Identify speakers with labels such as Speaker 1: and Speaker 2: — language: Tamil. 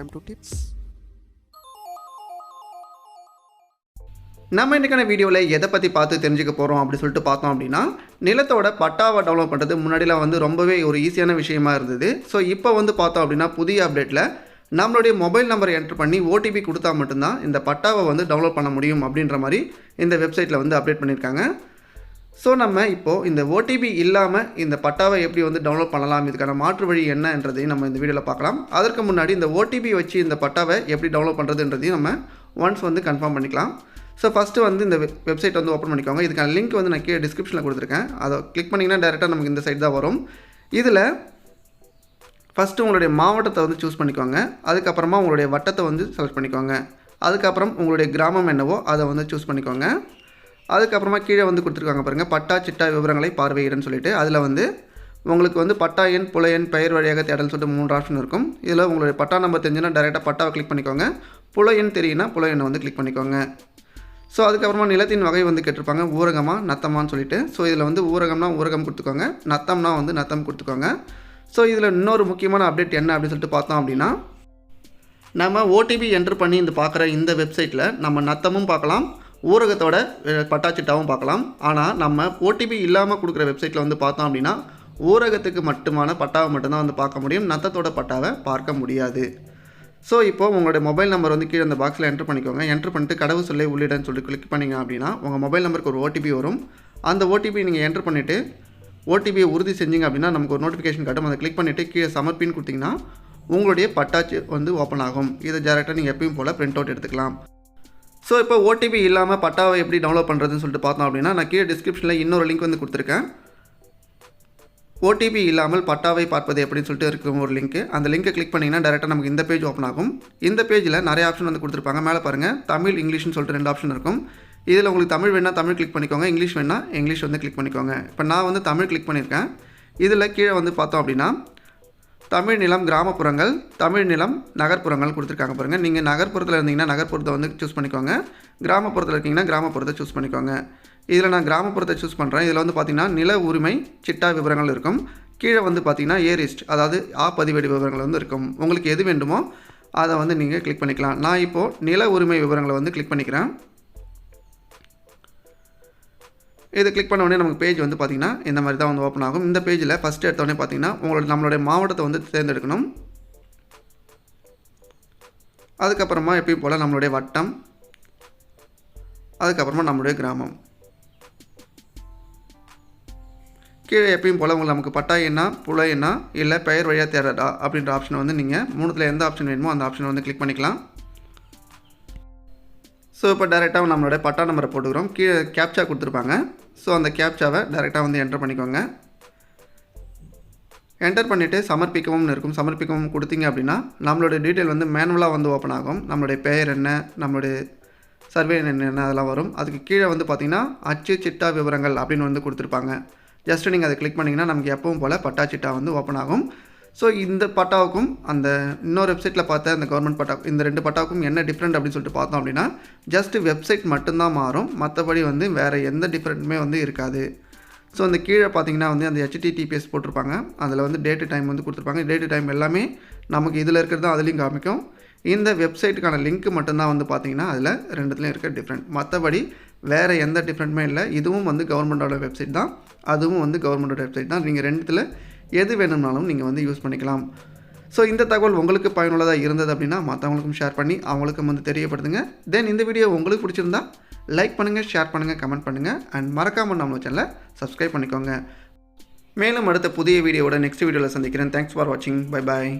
Speaker 1: time to tips.
Speaker 2: நம்ம இன்றைக்கான வீடியோவில் எதை பற்றி பார்த்து தெரிஞ்சுக்க போகிறோம் அப்படின்னு சொல்லிட்டு பார்த்தோம் அப்படின்னா நிலத்தோட பட்டாவை டவுன்லோட் பண்ணுறது முன்னாடிலாம் வந்து ரொம்பவே ஒரு ஈஸியான விஷயமா இருந்தது ஸோ இப்போ வந்து பார்த்தோம் அப்படின்னா புதிய அப்டேட்டில் நம்மளுடைய மொபைல் நம்பரை என்ட்ரு பண்ணி ஓடிபி கொடுத்தா மட்டும்தான் இந்த பட்டாவை வந்து டவுன்லோட் பண்ண முடியும் அப்படின்ற மாதிரி இந்த வெப்சைட்டில் வந்து அப்டேட் பண்ணியிருக்காங்க ஸோ நம்ம இப்போது இந்த ஓடிபி இல்லாமல் இந்த பட்டாவை எப்படி வந்து டவுன்லோட் பண்ணலாம் இதுக்கான மாற்று வழி என்னன்றதையும் நம்ம இந்த வீடியோவில் பார்க்கலாம். அதற்கு முன்னாடி இந்த ஓடிபி வச்சு இந்த பட்டாவை எப்படி டவுன்லோட் பண்ணுறதுன்றதையும் நம்ம ஒன்ஸ் வந்து கன்ஃபார்ம் பண்ணிக்கலாம். ஸோ ஃபஸ்ட்டு வந்து இந்த வெப்சைட் வந்து ஓப்பன் பண்ணிக்கோங்க. இதுக்கான லிங்க் வந்து நான் கீழே டிஸ்கிரிப்ஷனில் கொடுத்துருக்கேன். அதை கிளிக் பண்ணிங்கன்னா டேரெக்டாக நமக்கு இந்த சைட் தான் வரும். இதில் ஃபஸ்ட்டு உங்களுடைய மாவட்டத்தை வந்து சூஸ் பண்ணிக்கோங்க. அதுக்கப்புறமா உங்களுடைய வட்டத்தை வந்து செலக்ட் பண்ணிக்கோங்க. அதுக்கப்புறம் உங்களுடைய கிராமம் என்னவோ அதை வந்து சூஸ் பண்ணிக்கோங்க. அதுக்கப்புறமா கீழே வந்து கொடுத்துருக்காங்க பாருங்கள் பட்டா சிட்டா விவரங்களை பார்வையிடன்னு சொல்லிட்டு அதில் வந்து உங்களுக்கு வந்து பட்டா எண் புல எண் பெயர் வழியாக தேடல் சொல்லிட்டு மூன்று ஆப்ஷன் இருக்கும். இதில் உங்களுடைய பட்டா நம்பர் தெரிஞ்சுன்னா டேரெக்டாக பட்டாவை கிளிக் பண்ணிக்கோங்க. புல எண் தெரியுன்னா புல எண்ணை வந்து கிளிக் பண்ணிக்கோங்க. ஸோ அதுக்கப்புறமா நிலத்தின் வகை வந்து கேட்டிருப்பாங்க. ஊரகமா நத்தமான்னு சொல்லிட்டு. ஸோ இதில் வந்து ஊரகம்னா ஊரகம் கொடுத்துக்கோங்க. நத்தம்னா வந்து நத்தம் கொடுத்துக்கோங்க. ஸோ இதில் இன்னொரு முக்கியமான அப்டேட் என்ன அப்படின்னு சொல்லிட்டு பார்த்தோம் அப்படின்னா நம்ம ஓடிபி என்ட்ரு பண்ணி இந்த பார்க்குற இந்த வெப்சைட்டில் நம்ம நத்தமும் பார்க்கலாம். ஊரகத்தோட பட்டாச்சிட்டாவும் பார்க்கலாம். ஆனால் நம்ம ஓடிபி இல்லாமல் கொடுக்குற வெப்சைட்டில் வந்து பார்த்தோம் அப்படின்னா ஊரகத்துக்கு மட்டுமான பட்டாவை மட்டும்தான் வந்து பார்க்க முடியும். நத்தத்தோட பட்டாவை பார்க்க முடியாது. ஸோ இப்போ உங்களுடைய மொபைல் நம்பர் வந்து கீழே அந்த பாக்ஸில் என்ட்ரு பண்ணிக்கோங்க. என்ட்ரு பண்ணிட்டு கடவு சொல்லை உள்ளிடன்னு சொல்லி கிளிக் பண்ணிங்க அப்படின்னா உங்கள் மொபைல் நம்பருக்கு ஒரு ஓடிபி வரும். அந்த ஓடிபி நீங்கள் என்ட்ரு பண்ணிவிட்டு ஓடிபியை உறுதி செஞ்சீங்க அப்படின்னா நமக்கு ஒரு நோட்டிஃபிகேஷன் காட்டும் அதை கிளிக் பண்ணிவிட்டு கீழே சமர்ப்பின்னு கொடுத்தீங்கன்னா உங்களுடைய பட்டாச்சு வந்து ஓப்பன் ஆகும். இதை டேரெக்டாக நீங்கள் எப்பயும் போல் பிரிண்ட் அவுட் எடுத்துக்கலாம். ஸோ இப்போ ஓடிபி இல்லாமல் பட்டாவை எப்படி டவுன்லோட் பண்ணுறதுன்னு சொல்லிட்டு பார்த்தோம் அப்படின்னா நான் கீழே டிஸ்கிரிப்ஷனில் இன்னொரு லிங்க் வந்து கொடுத்துருக்கேன். ஓடிபி இல்லாமல் பட்டாவை பார்ப்பது எப்படின்னு சொல்லிட்டு இருக்கும் ஒரு லிங்க் அந்த லிங்கை கிளிக் பண்ணிங்கன்னா டேரெக்டாக நமக்கு இந்த பேஜ் ஓப்பன் ஆகும். இந்த பேஜில் நிறைய ஆப்ஷன் வந்து கொடுத்துருப்பாங்க. மேலே பாருங்கள் தமிழ் இங்கிலீஷ்னு சொல்லிட்டு ரெண்டு ஆப்ஷன் இருக்கும். இதில் உங்களுக்கு தமிழ் வேணால் தமிழ் கிளிக் பண்ணிக்கோங்க இங்கிலீஷ் வேணால் இங்கிலீஷ் வந்து கிளிக் பண்ணிக்கோங்க. இப்போ நான் வந்து தமிழ் கிளிக் பண்ணியிருக்கேன். இதில் கீழே வந்து பார்த்தோம் அப்படின்னா தமிழ் நிலம் கிராமப்புறங்கள் தமிழ் நிலம் நகர்ப்புறங்கள் கொடுத்துருக்காங்க பாருங்கள் நீங்கள் நகர்ப்புறத்தில் இருந்தீங்கன்னா நகர்ப்புறத்தை வந்து சூஸ் பண்ணிக்கோங்க. கிராமப்புறத்தில் இருக்கீங்கன்னா கிராமப்புறத்தை சூஸ் பண்ணிக்கோங்க. இதில் நான் கிராமப்புறத்தை சூஸ் பண்ணுறேன் இதில் வந்து பார்த்திங்கன்னா நில உரிமை சிட்டா விவரங்கள் இருக்கும். கீழே வந்து பார்த்திங்கன்னா ஏரிஸ்ட் அதாவது ஆ பதிவேடு விவரங்கள் வந்து இருக்கும். உங்களுக்கு எது வேண்டுமோ அதை வந்து நீங்கள் கிளிக் பண்ணிக்கலாம். நான் இப்போது நில உரிமை விவரங்களை வந்து கிளிக் பண்ணிக்கிறேன். இதை கிளிக் பண்ண உடனே நமக்கு பேஜ் வந்து பார்த்திங்கன்னா இந்த மாதிரி தான் வந்து ஓப்பன் ஆகும். இந்த பேஜில் ஃபஸ்ட்டு எடுத்தோடனே பார்த்தீங்கன்னா உங்களோட நம்மளுடைய மாவட்டத்தை வந்து தேர்ந்தெடுக்கணும். அதுக்கப்புறமா எப்பயும் போல் நம்மளுடைய வட்டம் அதுக்கப்புறமா நம்மளுடைய கிராமம். கீழே எப்பயும் போல் உங்களுக்கு நமக்கு பட்டா என்ன புல என்ன இல்லை பெயர் வழியாக தேடடா அப்படின்ற ஆப்ஷனை வந்து நீங்கள் மூணுத்தில் எந்த ஆப்ஷன் வேணுமோ அந்த ஆப்ஷனை வந்து கிளிக் பண்ணிக்கலாம். ஸோ இப்போ டேரெக்டாக நம்மளோட பட்டா நம்பரை போட்டுக்கிறோம். கீழே கேப்சா கொடுத்துருப்பாங்க. ஸோ அந்த கேப்சாவை டேரெக்டாக வந்து என்டர் பண்ணிக்கோங்க. என்டர் பண்ணிவிட்டு சமர்ப்பிக்கவும்னு இருக்கும். சமர்ப்பிக்கவும் கொடுத்தீங்க அப்படின்னா நம்மளோட டீட்டெயில் வந்து மேனுவலாக வந்து ஓப்பன் ஆகும். நம்மளுடைய பெயர் என்ன நம்மளுடைய சர்வே என்ன அதெல்லாம் வரும். அதுக்கு கீழே வந்து பார்த்திங்கன்னா அச்சு சிட்டா விவரங்கள் அப்படின்னு வந்து கொடுத்துருப்பாங்க. ஜஸ்ட் நீங்கள் அதை கிளிக் பண்ணிங்கன்னா நமக்கு எப்பவும் போல் பட்டா சிட்டா வந்து ஓப்பன் ஆகும். ஸோ இந்த பட்டாவுக்கும் அந்த இன்னொரு வெப்சைட்டில் பார்த்த அந்த கவர்மெண்ட் பட்டா இந்த ரெண்டு பட்டாவுக்கும் என்ன டிஃப்ரெண்ட் அப்படின்னு சொல்லிட்டு பார்த்தோம் அப்படின்னா ஜஸ்ட் வெப்சைட் மட்டும்தான் மாறும். மற்றபடி வந்து வேறு எந்த டிஃப்ரெண்ட்டுமே வந்து இருக்காது. ஸோ அந்த கீழே பார்த்தீங்கன்னா வந்து அந்த ஹெச்டிடிபிஎஸ் போட்டிருப்பாங்க. அதில் வந்து டேட்டு டைம் வந்து கொடுத்துருப்பாங்க. டேட்டு டைம் எல்லாமே நமக்கு இதில் இருக்கிறது தான் அதுலேயும் காமிக்கும். இந்த வெப்சைட்டுக்கான லிங்க் மட்டும்தான் வந்து பார்த்தீங்கன்னா அதில் ரெண்டுத்துலேயும் இருக்க டிஃப்ரெண்ட் மற்றபடி வேறு எந்த டிஃப்ரெண்ட்டுமே இல்லை. இதுவும் வந்து கவர்மெண்டோட வெப்சைட் தான். அதுவும் வந்து கவர்மெண்டோட வெப்சைட் தான். நீங்கள் ரெண்டுத்தில் எது வேணும்னாலும் நீங்கள் வந்து யூஸ் பண்ணிக்கலாம். ஸோ இந்த தகவல் உங்களுக்கு பயனுள்ளதாக இருந்தது அப்படின்னா மற்றவங்களுக்கும் ஷேர் பண்ணி அவங்களுக்கும் வந்து தெரியப்படுத்துங்க. தென் இந்த வீடியோ உங்களுக்கு பிடிச்சிருந்தா லைக் பண்ணுங்கள் ஷேர் பண்ணுங்கள் கமெண்ட் பண்ணுங்கள் அண்ட் மறக்காமல் நம்ம சேனலை சப்ஸ்கிரைப் பண்ணிக்கோங்க. மேலும் அடுத்த புதிய வீடியோவோட நெக்ஸ்ட் வீடியோவில் சந்திக்கிறேன். தேங்க்ஸ் ஃபார் வாட்சிங் பை பாய்